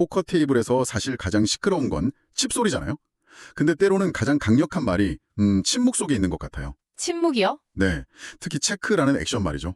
포커 테이블에서 사실 가장 시끄러운 건 칩 소리잖아요. 근데 때로는 가장 강력한 말이 음, 침묵 속에 있는 것 같아요. 침묵이요? 네, 특히 체크라는 액션 말이죠.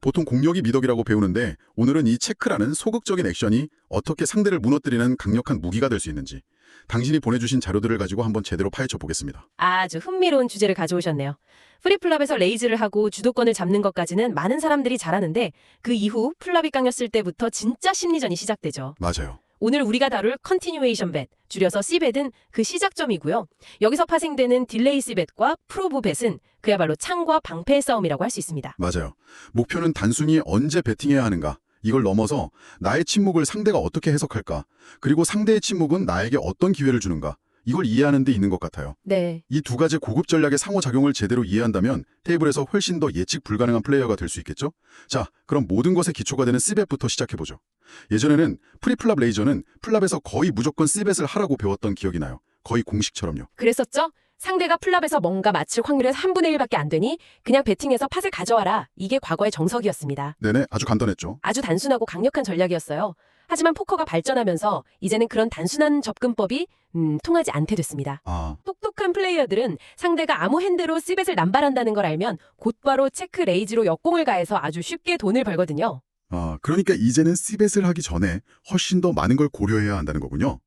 보통 공력이 미덕이라고 배우는데 오늘은 이 체크라는 소극적인 액션이 어떻게 상대를 무너뜨리는 강력한 무기가 될 수 있는지 당신이 보내주신 자료들을 가지고 한번 제대로 파헤쳐 보겠습니다. 아주 흥미로운 주제를 가져오셨네요. 프리플랍에서 레이즈를 하고 주도권을 잡는 것까지는 많은 사람들이 잘하는데 그 이후 플랍이 깡였을 때부터 진짜 심리전이 시작되죠. 맞아요. 오늘 우리가 다룰 컨티뉴에이션 벳, 줄여서 C벳은 그 시작점이고요. 여기서 파생되는 딜레이 C벳과 프로브 벳은 그야말로 창과 방패의 싸움이라고 할 수 있습니다. 맞아요. 목표는 단순히 언제 베팅해야 하는가 이걸 넘어서 나의 침묵을 상대가 어떻게 해석할까 그리고 상대의 침묵은 나에게 어떤 기회를 주는가 이걸 이해하는 데 있는 것 같아요. 네. 이 두 가지 고급 전략의 상호작용을 제대로 이해한다면 테이블에서 훨씬 더 예측 불가능한 플레이어가 될 수 있겠죠? 자, 그럼 모든 것의 기초가 되는 C벳부터 시작해보죠. 예전에는 프리플랍 레이저는 플랍에서 거의 무조건 C벳을 하라고 배웠던 기억이 나요. 거의 공식처럼요. 그랬었죠? 상대가 플랍에서 뭔가 맞출 확률은 3분의 1밖에 안 되니 그냥 배팅해서 팟을 가져와라. 이게 과거의 정석이었습니다. 네네, 아주 간단했죠. 아주 단순하고 강력한 전략이었어요. 하지만 포커가 발전하면서 이제는 그런 단순한 접근법이 음, 통하지 않게 됐습니다. 아, 똑똑한 플레이어들은 상대가 아무 핸드로 C벳을 남발한다는 걸 알면 곧바로 체크 레이즈로 역공을 가해서 아주 쉽게 돈을 벌거든요. 아, 그러니까 이제는 C벳을 하기 전에 훨씬 더 많은 걸 고려해야 한다는 거군요.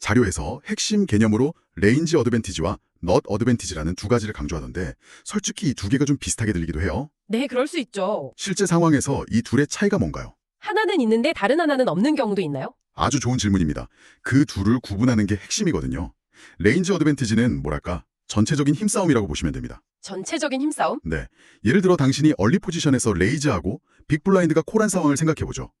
자료에서 핵심 개념으로 레인지 어드밴티지와 넛 어드밴티지라는 두 가지를 강조하던데 솔직히 이 두 개가 좀 비슷하게 들리기도 해요. 네, 그럴 수 있죠. 실제 상황에서 이 둘의 차이가 뭔가요? 하나는 있는데 다른 하나는 없는 경우도 있나요? 아주 좋은 질문입니다. 그 둘을 구분하는 게 핵심이거든요. 레인지 어드밴티지는 뭐랄까 전체적인 힘싸움이라고 보시면 됩니다. 전체적인 힘싸움? 네, 예를 들어 당신이 얼리 포지션에서 레이즈하고 빅블라인드가 콜한 상황을 생각해보죠.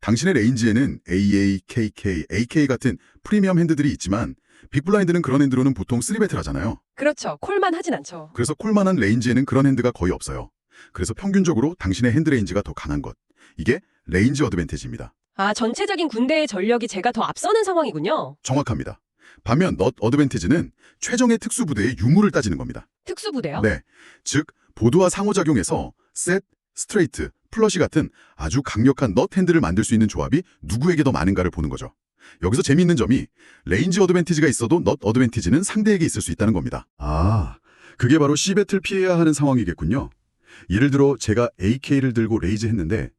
당신의 레인지에는 AA, KK, AK 같은 프리미엄 핸드들이 있지만 빅블라인드는 그런 핸드로는 보통 3배틀 하잖아요. 그렇죠. 콜만 하진 않죠. 그래서 콜만한 레인지에는 그런 핸드가 거의 없어요. 그래서 평균적으로 당신의 핸드 레인지가 더 강한 것. 이게 레인지 어드밴티지입니다. 아, 전체적인 군대의 전력이 제가 더 앞서는 상황이군요. 정확합니다. 반면 넛 어드밴티지는 최정의 특수부대의 유무를 따지는 겁니다. 특수부대요? 네, 즉 보드와 상호작용해서 셋, 스트레이트, 플러시 같은 아주 강력한 넛 핸드를 만들 수 있는 조합이 누구에게 더 많은가를 보는 거죠. 여기서 재미있는 점이 레인지 어드밴티지가 있어도 넛 어드밴티지는 상대에게 있을 수 있다는 겁니다. 아, 그게 바로 C배틀 피해야 하는 상황이겠군요. 예를 들어 제가 AK를 들고 레이즈 했는데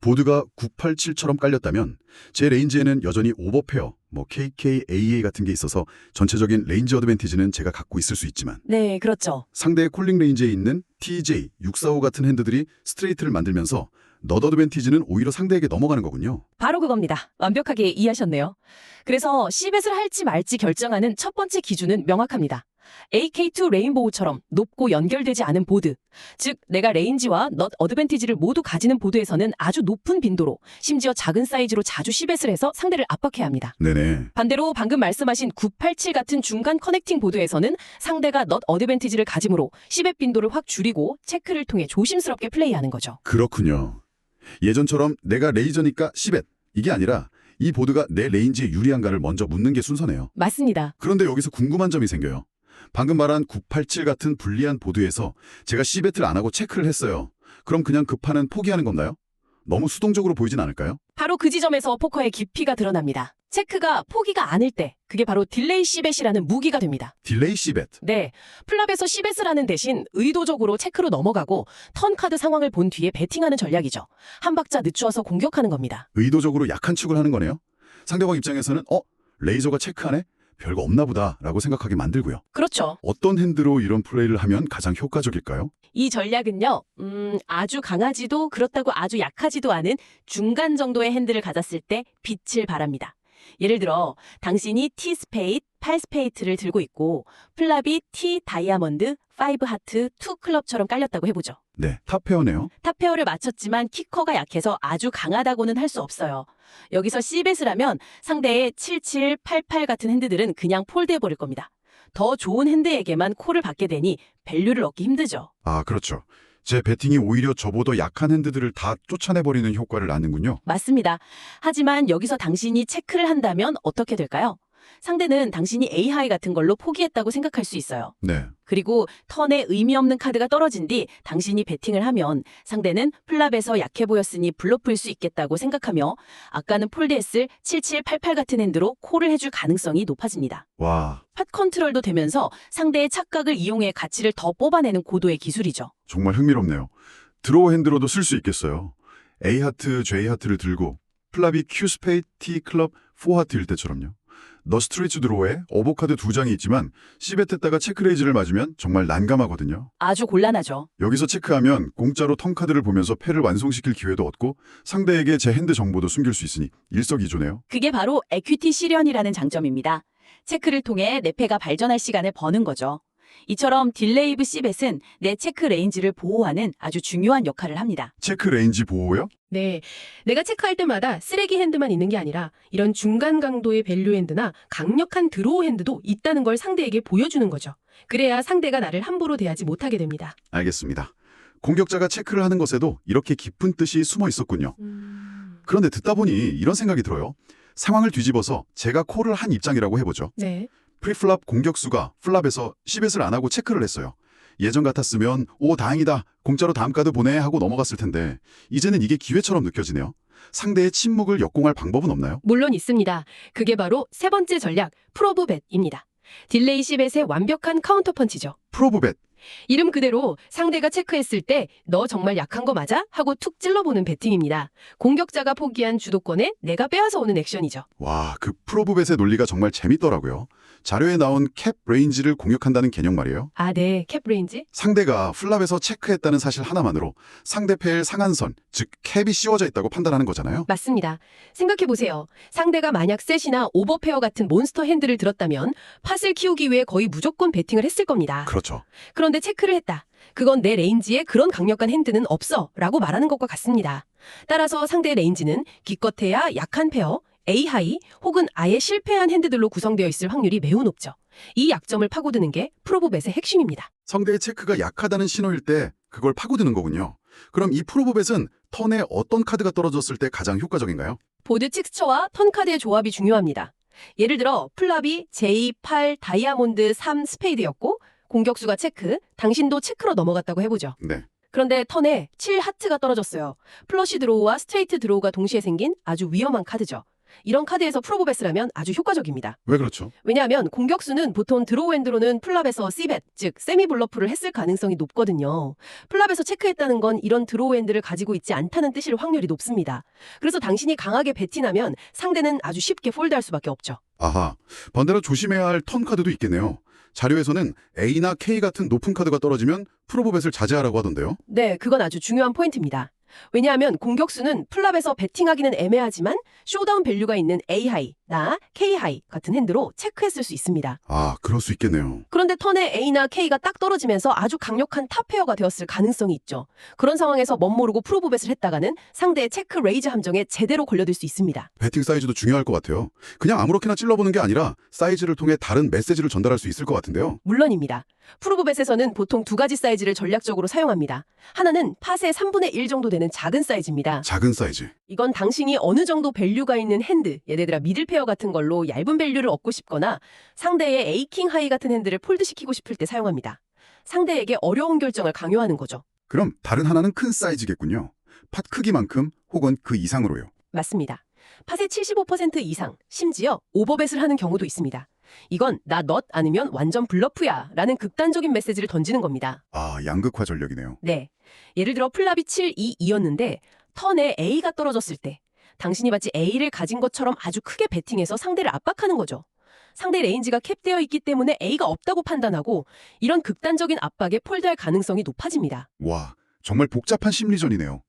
보드가 987처럼 깔렸다면 제 레인지에는 여전히 오버페어, 뭐 KK, AA 같은 게 있어서 전체적인 레인지 어드밴티지는 제가 갖고 있을 수 있지만 네, 그렇죠. 상대의 콜링 레인지에 있는 TJ, 645 같은 핸드들이 스트레이트를 만들면서 넛 어드밴티지는 오히려 상대에게 넘어가는 거군요. 바로 그겁니다. 완벽하게 이해하셨네요. 그래서 C벳을 할지 말지 결정하는 첫 번째 기준은 명확합니다. AK2 레인보우처럼 높고 연결되지 않은 보드. 즉, 내가 레인지와 넛 어드밴티지를 모두 가지는 보드에서는 아주 높은 빈도로, 심지어 작은 사이즈로 자주 C벳을 해서 상대를 압박해야 합니다. 네네. 반대로 방금 말씀하신 987 같은 중간 커넥팅 보드에서는 상대가 넛 어드밴티지를 가지므로 C벳 빈도를 확 줄이고 체크를 통해 조심스럽게 플레이하는 거죠. 그렇군요. 예전처럼 내가 레이저니까 10엣 이게 아니라 이 보드가 내 레인지에 유리한가를 먼저 묻는 게 순서네요. 맞습니다. 그런데 여기서 궁금한 점이 생겨요. 방금 말한 987 같은 불리한 보드에서 제가 C배틀 안 하고 체크를 했어요. 그럼 그냥 그 판은 포기하는 건가요? 너무 수동적으로 보이진 않을까요? 바로 그 지점에서 포커의 깊이가 드러납니다. 체크가 포기가 아닐 때 그게 바로 딜레이 C벳이라는 무기가 됩니다. 딜레이 C벳. 네, 플랍에서 하는 대신 의도적으로 체크로 넘어가고 턴 카드 상황을 본 뒤에 배팅하는 전략이죠. 한 박자 늦추어서 공격하는 겁니다. 의도적으로 약한 축을 하는 거네요. 상대방 입장에서는 어? 레이저가 체크하네? 별거 없나 보다 라고 생각하게 만들고요. 그렇죠. 어떤 핸드로 이런 플레이를 하면 가장 효과적일까요? 이 전략은요, 음, 아주 강하지도 그렇다고 아주 약하지도 않은 중간 정도의 핸들을 가졌을 때 빛을 발합니다. 예를 들어, 당신이 T 스페이드, 8 스페이트를 들고 있고, 플랍이 T 다이아몬드, 5 하트, 2 클럽처럼 깔렸다고 해보죠. 네, 탑 페어네요. 탑페어를 맞췄지만 키커가 약해서 아주 강하다고는 할 수 없어요. 여기서 C벳을 하면 상대의 77, 88 같은 핸드들은 그냥 폴드해버릴 겁니다. 더 좋은 핸드에게만 콜을 받게 되니 밸류를 얻기 힘들죠. 아, 그렇죠. 제 배팅이 오히려 저보다 약한 핸드들을 다 쫓아내버리는 효과를 낳는군요. 맞습니다. 하지만 여기서 당신이 체크를 한다면 어떻게 될까요? 상대는 당신이 A 하이 같은 걸로 포기했다고 생각할 수 있어요. 네. 그리고 턴에 의미 없는 카드가 떨어진 뒤 당신이 배팅을 하면 상대는 플랍에서 약해 보였으니 블러프일 수 있겠다고 생각하며 아까는 폴드했을 7788 같은 핸드로 콜을 해줄 가능성이 높아집니다. 와, 팟 컨트롤도 되면서 상대의 착각을 이용해 가치를 더 뽑아내는 고도의 기술이죠. 정말 흥미롭네요. 드로우 핸드로도 쓸 수 있겠어요. A 하트, J 하트를 들고 플랍이 Q 스페이드, T 클럽, 4 하트일 때처럼요. 너 스트레이트 드로우에 오버카드 두 장이 있지만 시베트에다가 체크레이즈를 맞으면 정말 난감하거든요. 아주 곤란하죠. 여기서 체크하면 공짜로 턴카드를 보면서 패를 완성시킬 기회도 얻고 상대에게 제 핸드 정보도 숨길 수 있으니 일석이조네요. 그게 바로 에퀴티 실현이라는 장점입니다. 체크를 통해 내 패가 발전할 시간을 버는 거죠. 이처럼 딜레이브 시벳은 내 체크 레인지를 보호하는 아주 중요한 역할을 합니다. 체크 레인지 보호요? 네. 내가 체크할 때마다 쓰레기 핸드만 있는 게 아니라 이런 중간 강도의 밸류 핸드나 강력한 드로우 핸드도 있다는 걸 상대에게 보여주는 거죠. 그래야 상대가 나를 함부로 대하지 못하게 됩니다. 알겠습니다. 공격자가 체크를 하는 것에도 이렇게 깊은 뜻이 숨어 있었군요. 그런데 듣다 보니 이런 생각이 들어요. 상황을 뒤집어서 제가 콜을 한 입장이라고 해보죠. 네. 프리플랍 공격수가 플랍에서 시벳을 안 하고 체크를 했어요. 예전 같았으면 오 다행이다 공짜로 다음 카드 보내 하고 넘어갔을 텐데 이제는 이게 기회처럼 느껴지네요. 상대의 침묵을 역공할 방법은 없나요? 물론 있습니다. 그게 바로 세 번째 전략, 프로브벳입니다. 딜레이 시벳의 완벽한 카운터 펀치죠. 프로브벳 이름 그대로 상대가 체크했을 때 너 정말 약한 거 맞아? 하고 툭 찔러보는 배팅입니다. 공격자가 포기한 주도권에 내가 빼앗아 오는 액션이죠. 와, 그 프로브벳의 논리가 정말 재밌더라고요. 자료에 나온 캡 레인지를 공격한다는 개념 말이에요. 아, 네. 캡 레인지? 상대가 플랍에서 체크했다는 사실 하나만으로 상대패의 상한선, 즉 캡이 씌워져 있다고 판단하는 거잖아요. 맞습니다. 생각해보세요. 상대가 만약 셋이나 오버페어 같은 몬스터 핸들을 들었다면 팟을 키우기 위해 거의 무조건 배팅을 했을 겁니다. 그렇죠. 그런데 체크를 했다. 그건 내 레인지에 그런 강력한 핸드는 없어 라고 말하는 것과 같습니다. 따라서 상대 레인지는 기껏해야 약한 페어, A 하이 혹은 아예 실패한 핸드들로 구성되어 있을 확률이 매우 높죠. 이 약점을 파고드는 게 프로브벳의 핵심입니다. 상대의 체크가 약하다는 신호일 때 그걸 파고드는 거군요. 그럼 이 프로브벳은 턴에 어떤 카드가 떨어졌을 때 가장 효과적인가요? 보드 칙스처와 턴 카드의 조합이 중요합니다. 예를 들어 플랍이 J, 8, 다이아몬드, 3, 스페이드였고 공격수가 체크, 당신도 체크로 넘어갔다고 해보죠. 네. 그런데 턴에 7 하트가 떨어졌어요. 플러시 드로우와 스트레이트 드로우가 동시에 생긴 아주 위험한 카드죠. 이런 카드에서 프로보베스를 하면 아주 효과적입니다. 왜 그렇죠? 왜냐하면 공격수는 보통 드로우 핸드로는 플랍에서 C벳, 즉 세미 블러프를 했을 가능성이 높거든요. 플랍에서 체크했다는 건 이런 드로우 핸드를 가지고 있지 않다는 뜻일 확률이 높습니다. 그래서 당신이 강하게 배팅하면 상대는 아주 쉽게 폴드할 수밖에 없죠. 아하. 반대로 조심해야 할 턴 카드도 있겠네요. 자료에서는 A나 K 같은 높은 카드가 떨어지면 프로브벳을 자제하라고 하던데요. 네, 그건 아주 중요한 포인트입니다. 왜냐하면 공격수는 플랍에서 배팅하기는 애매하지만 쇼다운 밸류가 있는 A 하이, 나 K 하이 같은 핸드로 체크했을 수 있습니다. 아, 그럴 수 있겠네요. 그런데 턴에 A나 K가 딱 떨어지면서 아주 강력한 탑 페어가 되었을 가능성이 있죠. 그런 상황에서 멋모르고 프로브벳을 했다가는 상대의 체크 레이즈 함정에 제대로 걸려들 수 있습니다. 배팅 사이즈도 중요할 것 같아요. 그냥 아무렇게나 찔러보는 게 아니라 사이즈를 통해 다른 메시지를 전달할 수 있을 것 같은데요. 물론입니다. 프로브벳에서는 보통 두 가지 사이즈를 전략적으로 사용합니다. 하나는 팟의 3분의 1 정도 되는 작은 사이즈입니다. 작은 사이즈. 이건 당신이 어느 정도 밸류가 있는 핸드, 예를 들어 미들페어 같은 걸로 얇은 밸류를 얻고 싶거나 상대의 에이킹 하이 같은 핸드를 폴드시키고 싶을 때 사용합니다. 상대에게 어려운 결정을 강요하는 거죠. 그럼 다른 하나는 큰 사이즈겠군요. 팟 크기만큼 혹은 그 이상으로요. 맞습니다. 팟의 75% 이상, 심지어 오버벳을 하는 경우도 있습니다. 이건 나 넛 아니면 완전 블러프야 라는 극단적인 메시지를 던지는 겁니다. 아, 양극화 전략이네요. 네. 예를 들어 플랍이 7, 2, 2였는데 턴에 A가 떨어졌을 때 당신이 마치 A를 가진 것처럼 아주 크게 배팅해서 상대를 압박하는 거죠. 상대 레인지가 캡되어 있기 때문에 A가 없다고 판단하고 이런 극단적인 압박에 폴드할 가능성이 높아집니다. 와, 정말 복잡한 심리전이네요.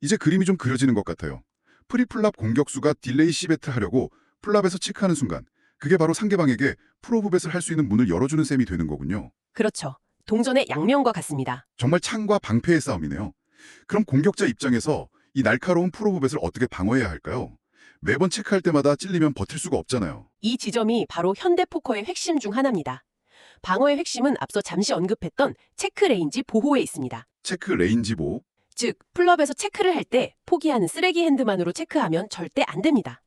이제 그림이 좀 그려지는 것 같아요. 프리플랍 공격수가 딜레이 시베트 하려고 플랍에서 체크하는 순간 그게 바로 상대방에게 프로브벳을 할 수 있는 문을 열어주는 셈이 되는 거군요. 그렇죠. 동전의 양면과 같습니다. 정말 창과 방패의 싸움이네요. 그럼 공격자 입장에서 이 날카로운 프로브벳을 어떻게 방어해야 할까요? 매번 체크할 때마다 찔리면 버틸 수가 없잖아요. 이 지점이 바로 현대 포커의 핵심 중 하나입니다. 방어의 핵심은 앞서 잠시 언급했던 체크 레인지 보호에 있습니다. 체크 레인지 보호, 즉, 플럽에서 체크를 할 때 포기하는 쓰레기 핸드만으로 체크하면 절대 안 됩니다.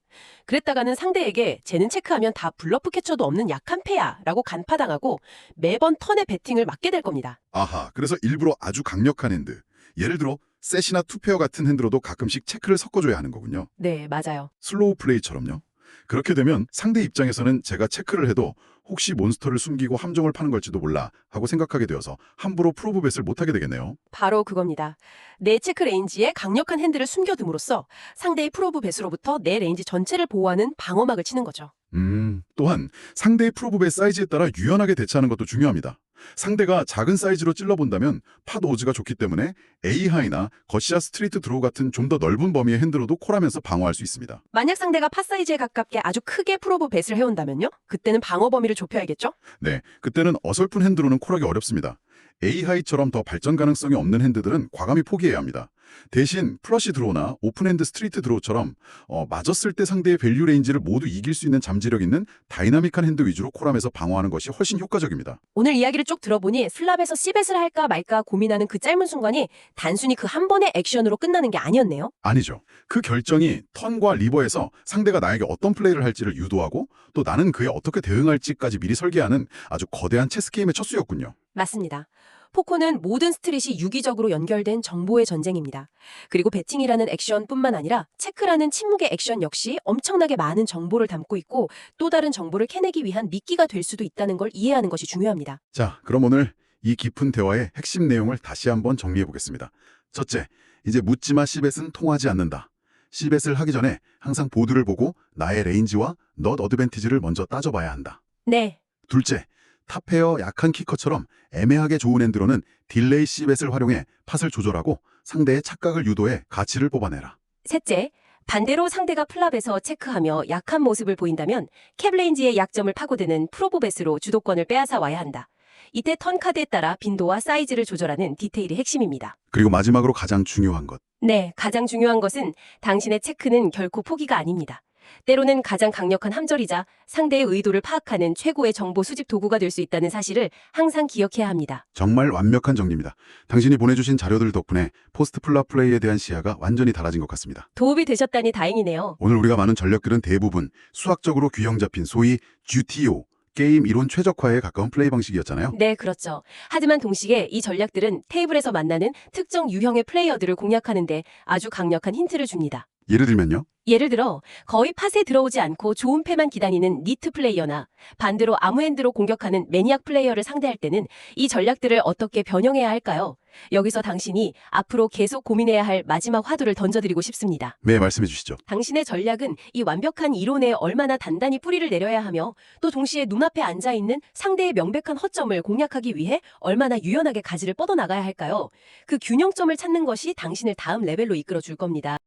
그랬다가는 상대에게 쟤는 체크하면 다 블러프 캐쳐도 없는 약한 패야 라고 간파당하고 매번 턴에 배팅을 맞게 될 겁니다. 아하, 그래서 일부러 아주 강력한 핸드, 예를 들어 셋이나 투페어 같은 핸드로도 가끔씩 체크를 섞어줘야 하는 거군요. 네, 맞아요. 슬로우 플레이처럼요. 그렇게 되면 상대 입장에서는 제가 체크를 해도 혹시 몬스터를 숨기고 함정을 파는 걸지도 몰라 하고 생각하게 되어서 함부로 프로브벳을 못하게 되겠네요. 바로 그겁니다. 내 체크 레인지에 강력한 핸들을 숨겨둠으로써 상대의 프로브 배수로부터 내 레인지 전체를 보호하는 방어막을 치는 거죠. 음, 또한 상대의 프로브의 사이즈에 따라 유연하게 대처하는 것도 중요합니다. 상대가 작은 사이즈로 찔러본다면 팟 오즈가 좋기 때문에 A하이나 거시아 스트리트 드로우 같은 좀 더 넓은 범위의 핸드로도 콜하면서 방어할 수 있습니다. 만약 상대가 파 사이즈에 가깝게 아주 크게 프로브 뱃을 해온다면요? 그때는 방어 범위를 좁혀야겠죠? 네, 그때는 어설픈 핸드로는 콜하기 어렵습니다. A하이처럼 더 발전 가능성이 없는 핸드들은 과감히 포기해야 합니다. 대신 플러시 드로우나 오픈핸드 스트리트 드로우처럼 어, 맞았을 때 상대의 밸류 레인지를 모두 이길 수 있는 잠재력 있는 다이나믹한 핸드 위주로 콜하면서 방어하는 것이 훨씬 효과적입니다. 오늘 이야기를 쭉 들어보니 슬랍에서 시벳을 할까 말까 고민하는 그 짧은 순간이 단순히 그 한 번의 액션으로 끝나는 게 아니었네요. 아니죠. 그 결정이 턴과 리버에서 상대가 나에게 어떤 플레이를 할지를 유도하고 또 나는 그에 어떻게 대응할지까지 미리 설계하는 아주 거대한 체스 게임의 첫 수였군요. 맞습니다. 포코는 모든 스트릿이 유기적으로 연결된 정보의 전쟁입니다. 그리고 배팅이라는 액션뿐만 아니라 체크라는 침묵의 액션 역시 엄청나게 많은 정보를 담고 있고 또 다른 정보를 캐내기 위한 미끼가 될 수도 있다는 걸 이해하는 것이 중요합니다. 자, 그럼 오늘 이 깊은 대화의 핵심 내용을 다시 한번 정리해 보겠습니다. 첫째, 이제 묻지마 시벳은 통하지 않는다. 시벳을 하기 전에 항상 보드를 보고 나의 레인지와 넛 어드밴티지를 먼저 따져봐야 한다. 네, 둘째, 탑페어 약한 키커처럼 애매하게 좋은 핸드로는 딜레이 시벳을 활용해 팟을 조절하고 상대의 착각을 유도해 가치를 뽑아내라. 셋째, 반대로 상대가 플랍에서 체크하며 약한 모습을 보인다면 캡레인지의 약점을 파고드는 프로보베스로 주도권을 빼앗아 와야 한다. 이때 턴 카드에 따라 빈도와 사이즈를 조절하는 디테일이 핵심입니다. 그리고 마지막으로 가장 중요한 것. 네, 가장 중요한 것은 당신의 체크는 결코 포기가 아닙니다. 때로는 가장 강력한 함절이자 상대의 의도를 파악하는 최고의 정보 수집 도구가 될 수 있다는 사실을 항상 기억해야 합니다. 정말 완벽한 정리입니다. 당신이 보내주신 자료들 덕분에 포스트 플랍 플레이에 대한 시야가 완전히 달라진 것 같습니다. 도움이 되셨다니 다행이네요. 오늘 우리가 많은 전략들은 대부분 수학적으로 규형 잡힌 소위 GTO, 게임 이론 최적화에 가까운 플레이 방식이었잖아요. 네, 그렇죠. 하지만 동시에 이 전략들은 테이블에서 만나는 특정 유형의 플레이어들을 공략하는데 아주 강력한 힌트를 줍니다. 예를 들면요. 예를 들어 거의 팟에 들어오지 않고 좋은 패만 기다리는 니트 플레이어나 반대로 아무 핸드로 공격하는 매니악 플레이어를 상대할 때는 이 전략들을 어떻게 변형해야 할까요? 여기서 당신이 앞으로 계속 고민해야 할 마지막 화두를 던져드리고 싶습니다. 네, 말씀해 주시죠. 당신의 전략은 이 완벽한 이론에 얼마나 단단히 뿌리를 내려야 하며 또 동시에 눈앞에 앉아있는 상대의 명백한 허점을 공략하기 위해 얼마나 유연하게 가지를 뻗어나가야 할까요? 그 균형점을 찾는 것이 당신을 다음 레벨로 이끌어 줄 겁니다.